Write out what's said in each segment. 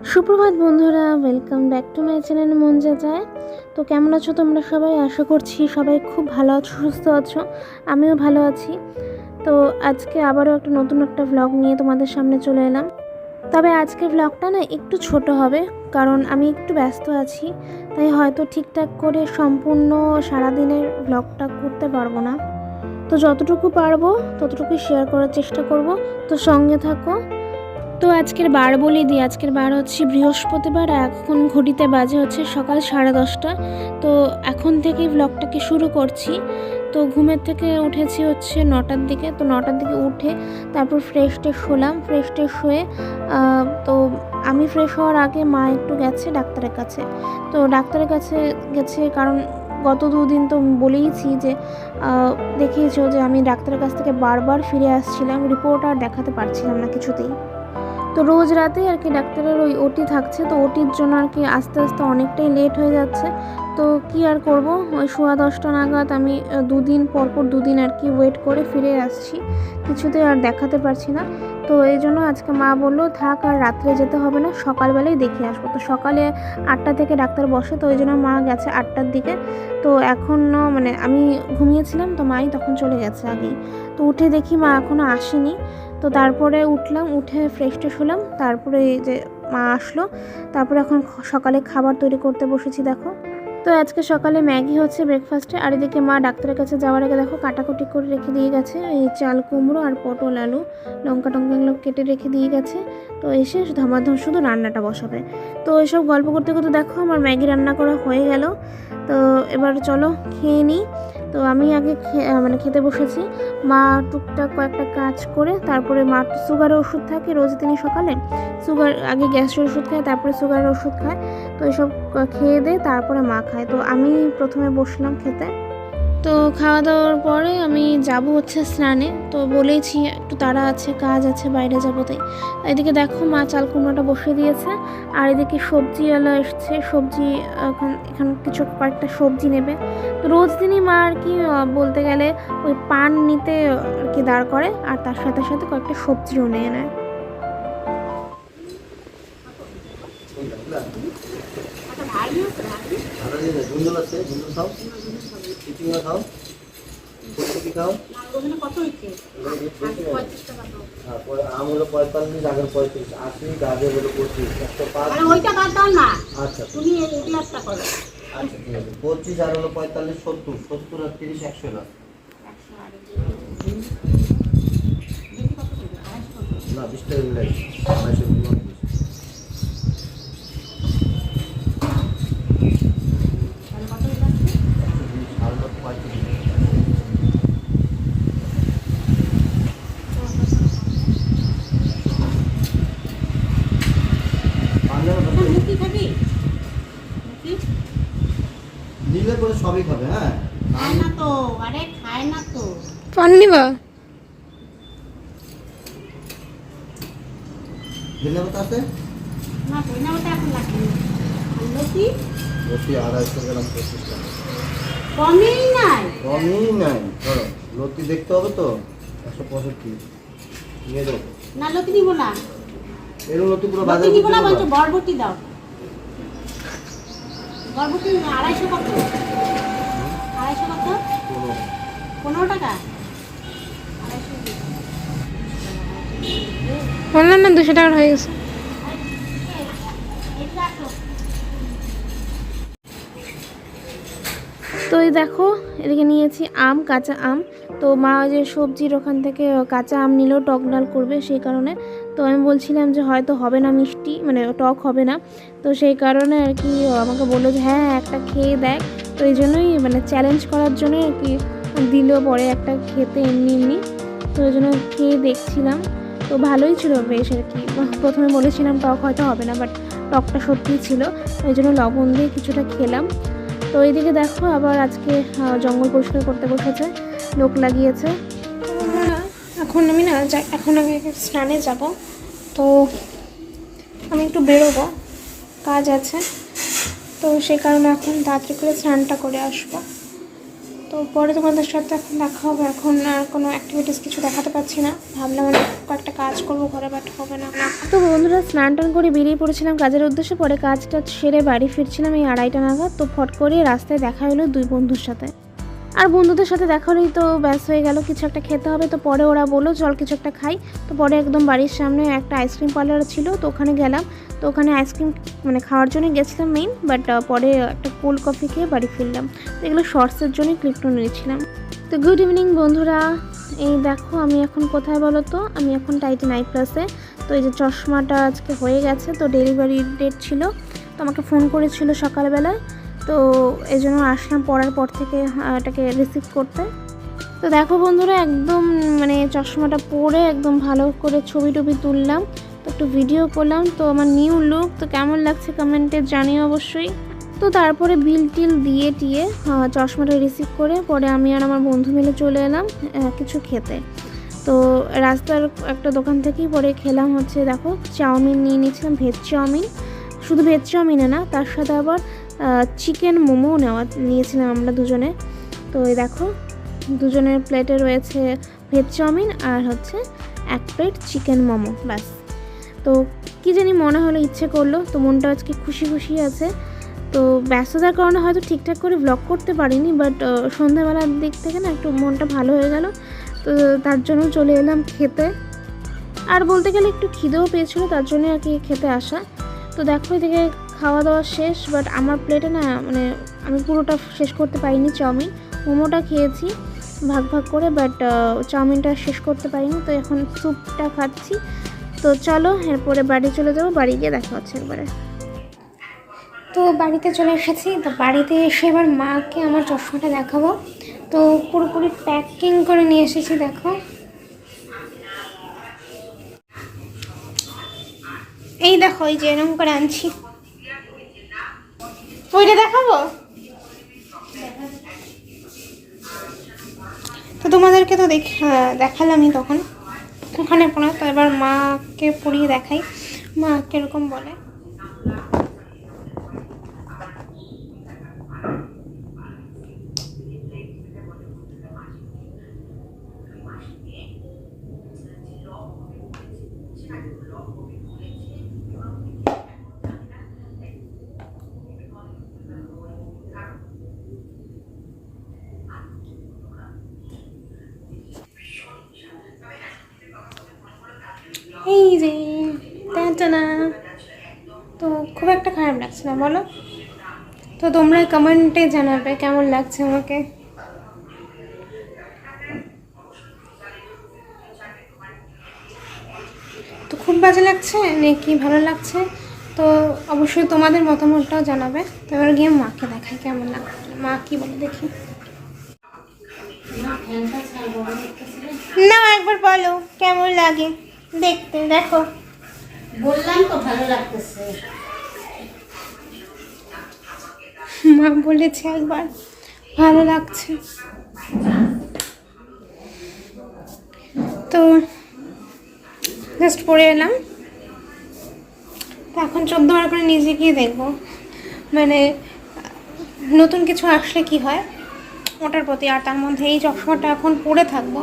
সুপ্রভাত বন্ধুরা welcome back to my channel মন যা যায়। তো কেমন আছো তোমরা সবাই? আশা করছি সবাই খুব ভালো আছো, সুস্থ আছো। আমিও ভালো আছি। তো আজকে আবারও একটা নতুন একটা ভ্লগ নিয়ে তোমাদের সামনে চলে এলাম। তবে আজকের ভ্লগটা না একটু ছোট হবে, কারণ আমি একটু ব্যস্ত আছি। তাই হয়তো ঠিকঠাক করে সম্পূর্ণ সারাদিনের ভ্লগটা করতে পারব না। তো যতটুকু পারব ততটুকু শেয়ার করার চেষ্টা করব। তো সঙ্গে থাকো। তো আজকের বার বলে দিই, আজকের বার হচ্ছে বৃহস্পতিবার এখন ঘড়িতে বাজে হচ্ছে সকাল সাড়ে দশটা। তো এখন থেকেই ব্লগটাকে শুরু করছি। তো ঘুমের থেকে উঠেছি হচ্ছে নটার দিকে, তো নটার দিকে উঠে তারপর ফ্রেশ ট্রেশ হলাম ফ্রেশ ট্রেশ হয়ে তো আমি ফ্রেশ হওয়ার আগে মা একটু গেছে ডাক্তারের কাছে। তো ডাক্তারের কাছে গেছে কারণ গত দুদিন তো বলেইছি যে দেখিয়েছো যে আমি ডাক্তারের কাছ থেকে বারবার ফিরে আসছিলাম রিপোর্ট আর দেখাতে পারছিলাম না কিছুতেই। তো রোজ রাতে আর কি ডাক্তারের ওই ওটি থাকছে, তো ওটির জন্য আর কি আস্তে আস্তে অনেকটাই লেট হয়ে যাচ্ছে। তো কি আর করব? ওই সোয়া দশটা নাগাদ আমি দুদিন পর পর দুদিন আর কি ওয়েট করে ফিরে আসছি। কিছুতেই আর দেখাতে পারছি না। তো এই জন্য আজকে মা বলল, থাক, আর রাত্রে যেতে হবে না, সকালবেলায় দেখে আসব। তো সকালে আটটা থেকে ডাক্তার বসে, তো ওই জন্য মা গেছে আটটার দিকে। তো এখনও মানে আমি ঘুমিয়েছিলাম, তো মাই তখন চলে গেছে আগেই। তো উঠে দেখি মা এখনও আসেনি। তো তারপরে উঠলাম, উঠে ফ্রেশ ট্রেশ হলাম, তারপরে এই যে মা আসলো, তারপরে এখন সকালে খাবার তৈরি করতে বসেছি, দেখো। তো আজকে সকালে ম্যাগি হচ্ছে ব্রেকফাস্টে আর এদিকে মা ডাক্তারের কাছে যাওয়ার আগে দেখো কাটাকুটি করে রেখে দিয়ে গেছে, এই চাল কুমড়ো আর পটল আলু, লঙ্কা টঙ্কাগুলো কেটে রেখে দিয়ে গেছে, তো এসে ধমাধম শুধু রান্নাটা বসাবে। তো এসব গল্প করতে করতে দেখো আমার ম্যাগি রান্না করা হয়ে গেল, তো এবার চলো খেয়ে নিই। তো আমি আগে মানে খেতে বসেছি। মা টুকটাক কয়েকটা কাজ করে, তারপরে মা সুগারের ওষুধ থাকে রোজ তিনি সকালে। সুগার, আগে গ্যাসের ওষুধ খায়, তারপরে সুগারের ওষুধ খায়। তো এসব খেয়ে দেয়, তারপরে মা খায়। তো আমি প্রথমে বসলাম খেতে। তো খাওয়া দাওয়ার পরে আমি যাব হচ্ছে স্নানে। তো বলেছি একটু তাড়া আছে, কাজ আছে, বাইরে যাব তাই। এদিকে দেখো মা চাল কুমড়োটা বসিয়ে দিয়েছে। আর এদিকে সবজিওয়ালা এসছে। সবজি, এখন, এখানে কিছু কয়েকটা সবজি নেবে। তো রোজ দিনই মা আর কি বলতে গেলে ওই পান নিতে আর কি দাঁড় করে। আর তার সাথে সাথে কয়েকটা সবজিও নিয়ে নেয়। ভালো আছে, ধুন্দুল খাও। চিচিঙ্গা খাও। ফুলকপি খাও। হয়। আম হলো পঁয়তাল্লিশ আগের পঁয়ত্রিশ। আশি গাজর হলো পঁচিশ। একশো পাঁচ। আচ্ছা। তুমি আচ্ছা ঠিক আছে। পঁচিশ আর হলো পঁয়তাল্লিশ সত্তর। সত্তর আর তিরিশ একশো না না বিশ টাকা মিলাই আড়াইশো মিলাই তাহলে কত হয়ে যাচ্ছে? আর হলো পঁয়ত্রিশ পারলে এটা হবে। মুখি খাবি মুখি নিলে পরে সবই খাবে হ্যাঁ খায় না তো আরে খায় না তো পান নিবা দিলে কত আছে না বইনা ওটা এখন লাগবে না আর লতি লতি আড়াইশো গ্রাম পঁচিশ টাকা কমেই নাই কমই নাই। ধরো লতি দেখতে হবে তো একশো পঁয়ষট্টি। নিয়ে যাব না লতি নিব না। এরকম লতি পুরো বাজার নিব না বলছো বরবটি দাও। বরবটি আড়াইশো কত? আড়াইশো কত? পনেরো টাকা আড়াইশো বললাম না, দুশো টাকার হয়ে গেছে। তো এই দেখো, এদিকে নিয়েছি আম, কাঁচা আম। তো মা যে সবজির ওখান থেকে কাঁচা আম নিলেও টক ডাল করবে সেই কারণে। তো আমি বলছিলাম যে হয়তো হবে না মিষ্টি মানে টক হবে না। তো সেই কারণে আর কি আমাকে বলল যে হ্যাঁ একটা খেয়ে দেখ। তো এই জন্যই মানে চ্যালেঞ্জ করার জন্যই আর কি দিল, পরে একটা খেতে এমনি এমনি। তো ওই জন্য খেয়ে দেখছিলাম। তো ভালোই ছিল বেশ আর কি। প্রথমে বলেছিলাম টক হয়তো হবে না বাট টকটা সত্যিই ছিল ওই জন্য লবণ দিয়ে কিছুটা খেলাম। তো এইদিকে দেখো আবার আজকে জঙ্গল পরিষ্কার করতে বসেছে, লোক লাগিয়েছে। এখন আমি না এখন আমি স্নানে যাব। তো আমি একটু বেরোবো, কাজ আছে। তো সেই কারণে এখন তাড়াতাড়ি করে স্নানটা করে আসব। তো পরে তোমাদের সাথে এখন দেখা হবে। এখন আর কোনো অ্যাক্টিভিটিস কিছু দেখাতে পারছি না। ভাবলাম আমি কয়েকটা কাজ করব, ঘরে বাট হবে না। তো বন্ধুরা স্নান টান করে বেরিয়ে পড়েছিলাম কাজের উদ্দেশ্যে। পরে কাজটা সেরে বাড়ি ফিরছিলাম এই আড়াইটা নাগাদ। তো ফট করে রাস্তায় দেখা হলো দুই বন্ধুর সাথে। আর বন্ধুদের সাথে দেখা হলেই তো ব্যাস হয়ে গেল, কিছু একটা খেতে হবে। তো পরে ওরা বলো চল কিছু একটা খাই। তো পরে একদম বাড়ির সামনে একটা আইসক্রিম পার্লার ছিল, তো ওখানে গেলাম। তো ওখানে আইসক্রিম মানে খাওয়ার জন্য গেছিলাম মেইন বাট পরে একটা কোল্ড কফি খেয়ে বাড়ি ফিরলাম। তো এগুলো শর্টসের জন্যই ক্লিপটা নিয়েছিলাম। তো গুড ইভিনিং বন্ধুরা, এই দেখো আমি এখন কোথায় বলো তো? আমি এখন টাইটেন আই প্লাসে তো এই যে চশমাটা আজকে হয়ে গেছে, তো ডেলিভারি ডেট ছিল। তো আমাকে ফোন করেছিল সকালবেলায়। তো এই জন্য আসলাম পড়ার পর থেকে এটাকে রিসিভ করতে। তো দেখো বন্ধুরা, একদম মানে চশমাটা পরে একদম ভালো করে ছবি টবি তুললাম, তো একটু ভিডিও করলাম। তো আমার নিউ লুক তো কেমন লাগছে কমেন্টে জানিও অবশ্যই। তো তারপরে বিল টিল দিয়ে টিয়ে চশমাটা রিসিভ করে পরে আমি আর আমার বন্ধু মিলে চলে এলাম কিছু খেতে। তো রাস্তার একটা দোকান থেকেই পরে খেলাম হচ্ছে, দেখো, চাউমিন নিয়ে নিয়েছিলাম ভেজ চাউমিন। শুধু ভেজ চাউমিনে না, তার সাথে আবার চিকেন মোমো নেওয়া, নিয়েছিলাম আমরা দুজনে। তো এই দেখো, দুজনের প্লেটে রয়েছে ভেজ চাউমিন আর হচ্ছে এক প্লেট চিকেন মোমো, ব্যাস। তো কী জানি মনে হলো ইচ্ছে করল, তো মনটা আজকে খুশি খুশি আছে। তো ব্যস্ততার কারণে হয়তো ঠিকঠাক করে ব্লগ করতে পারিনি বাট সন্ধ্যাবেলার দিক থেকে না একটু মনটা ভালো হয়ে গেল। তো তার জন্য চলে এলাম খেতে। আর বলতে গেলে একটু খিদেও পেয়েছিল, তার জন্য আর কি খেতে আসা। তো দেখো এদিকে খাওয়া দাওয়া শেষ বাট আমার প্লেটে না মানে আমি পুরোটা শেষ করতে পারিনি চাউমিন। মোমোটা খেয়েছি, ভাগ ভাগ করে বাট চাউমিনটা শেষ করতে পারিনি, তো এখন স্যুপটা খাচ্ছি। তো চলো, এরপরে বাড়ি চলে যাব, বাড়ি গিয়ে দেখা হচ্ছে একবারে। তো বাড়িতে চলে এসেছি, তো বাড়িতে এসে এবার মাকে আমার চশমাটা দেখাবো। তো পুরোপুরি প্যাকিং করে নিয়ে এসেছি, দেখো। এই দেখো, এই যে এরকম করে আনছি। ওইটা দেখাবো? তো তোমাদেরকে তো দেখ দেখালামই তখন। ওখানে পড়া, তো এবার মাকে পড়িয়ে দেখাই। মা কীরকম বলে? এই যে টাটা তো খুব একটা খারাপ লাগছে না, বলো। তো তোমরা কমেন্টে জানাবে কেমন লাগছে আমাকে। তো খুব বাজে লাগছে, নাকি ভালো লাগছে? তো অবশ্যই তোমাদের মতামতটাও জানাবে। তো এবার গিয়ে মাকে দেখাই কেমন লাগছে। মা কি বলে দেখি। না, একবার বলো, কেমন লাগে? দেখতে দেখো। বললাম তো ভালো লাগতেছে। মা বলেছে একবার ভালো লাগছে। তো জাস্ট পড়ে এলাম। তো এখন চোদ্দ বার করে নিজে গিয়ে দেখব। মানে নতুন কিছু আসলে কি হয়? ওটার প্রতি আর তার মধ্যে এই চশমাটা এখন পরে থাকব।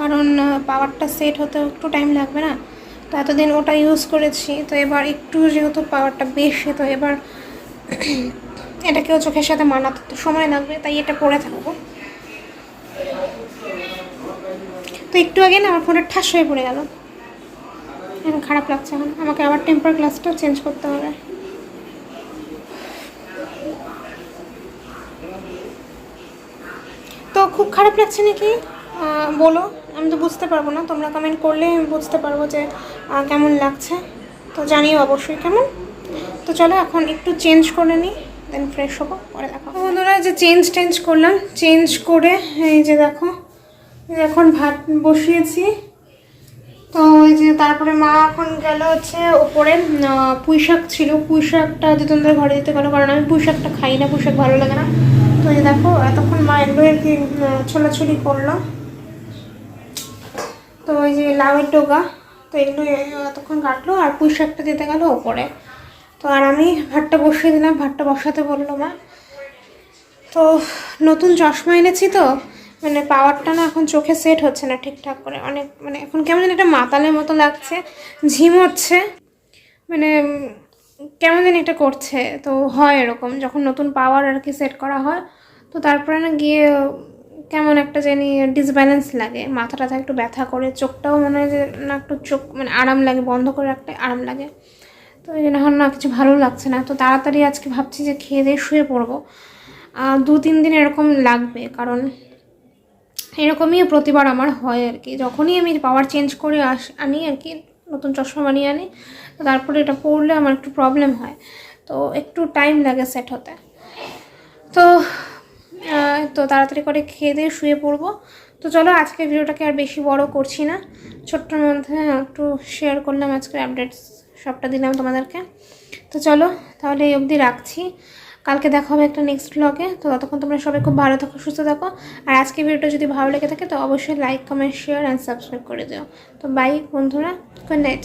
কারণ পাওয়ারটা সেট হতে একটু টাইম লাগবে না। তো এতদিন ওটা ইউজ করেছি, তো এবার একটু যেহেতু পাওয়ারটা বেশি, তো এবার এটাকেও চোখের সাথে মানাতে তো সময় লাগবে, তাই এটা পরে থাকব। তো একটু আগে না আমার ফোনটা ঠাস হয়ে পড়ে গেল। এখন খারাপ লাগছে এখন আমাকে আবার টেম্পার গ্লাসটাও চেঞ্জ করতে হবে তো খুব খারাপ লাগছে নাকি? বলো, আমি তো বুঝতে পারব না। তোমরা কমেন্ট করলে আমি বুঝতে পারব যে কেমন লাগছে। তো জানিও অবশ্যই কেমন। তো চলো এখন একটু চেঞ্জ করে নিই দেন ফ্রেশ হব, পরে দেখো বন্ধুরা, যে চেঞ্জ টেঞ্জ করলাম চেঞ্জ করে, এই যে দেখো এখন ভাত বসিয়েছি। তো ওই যে তারপরে মা এখন গেল হচ্ছে ওপরে পুঁই শাক ছিল। পুঁই শাকটা দিতনদের ঘরে দিতে গেলো, কারণ আমি পুঁই শাকটা খাই না পুঁই শাক ভালো লাগে না। তো এই দেখো, এতক্ষণ মা এগুলো আর কি ছোলাছুলি করল। তো ওই যে লাউয়ের ডোগা, তো এগুলো এতক্ষণ কাটলো আর পুঁই শাকটা দিতে গেলো ওপরে। তো আর আমি ভাতটা বসিয়ে দিলাম, ভাতটা বসাতে বলল মা। তো নতুন চশমা এনেছি তো মানে পাওয়ারটা না এখন চোখে সেট হচ্ছে না ঠিকঠাক করে। অনেক মানে এখন কেমন যেন একটা মাতালের মতো লাগছে, ঝিম হচ্ছে মানে কেমন যেন এটা করছে। তো হয় এরকম, যখন নতুন পাওয়ার আর কি সেট করা হয় তো তারপরে না গিয়ে কেমন একটা জানি ডিসব্যালেন্স লাগে। মাথা টাথা একটু ব্যথা করে, চোখটাও মনে হয় যে না একটু চোখ মানে আরাম লাগে, বন্ধ করে রাখলে আরাম লাগে। তো এই জন্য না কিছু ভালো লাগছে না। তো তাড়াতাড়ি আজকে ভাবছি যে খেয়ে দিয়ে শুয়ে পড়ব। দু তিন দিন এরকম লাগবে কারণ এরকমই প্রতিবার আমার হয় আর কি। যখনই আমি পাওয়ার চেঞ্জ করে আস, আনি আর কি, নতুন চশমা বানিয়ে আনি, তো তারপরে এটা পড়লে আমার একটু প্রবলেম হয়। তো একটু টাইম লাগে সেট হতে। তো তো তাড়াতাড়ি করে খেয়ে দিয়ে শুয়ে পড়ব। তো চলো আজকে ভিডিওটাকে আর বেশি বড় করছি না। ছোট্টর মধ্যে একটু শেয়ার করলাম আজকের আপডেটস সবটা দিলাম তোমাদেরকে। তো চলো তাহলে এই অবধি রাখছি। কালকে দেখা হবে একটা নেক্সট ব্লগে তো ততক্ষণ তোমরা সবাই খুব ভালো থাকো, সুস্থ থাকো। আর আজকে ভিডিওটা যদি ভালো লেগে থাকে, তো অবশ্যই like comment share and subscribe করে দিও। তো বাই বন্ধুরা গুড নাইট